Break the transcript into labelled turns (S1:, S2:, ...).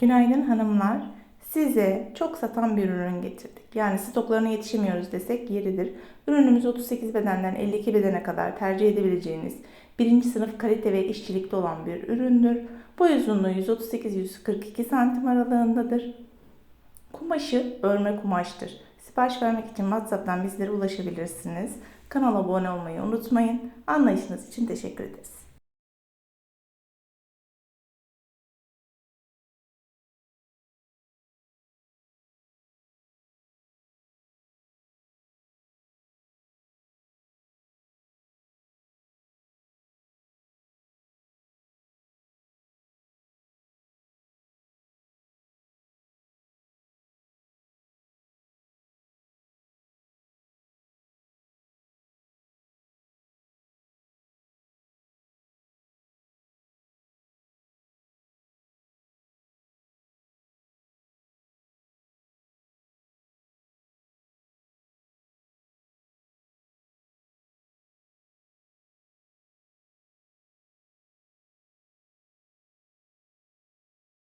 S1: Günaydın hanımlar. Size çok satan bir ürün getirdik. Yani stoklarına yetişemiyoruz desek yeridir. Ürünümüz 38 bedenden 52 bedene kadar tercih edebileceğiniz birinci sınıf kalite ve işçilikte olan bir üründür. Boy uzunluğu 138-142 santim aralığındadır. Kumaşı örme kumaştır. Sipariş vermek için WhatsApp'tan bizlere ulaşabilirsiniz. Kanala abone olmayı unutmayın. Anlayışınız için teşekkür ederiz.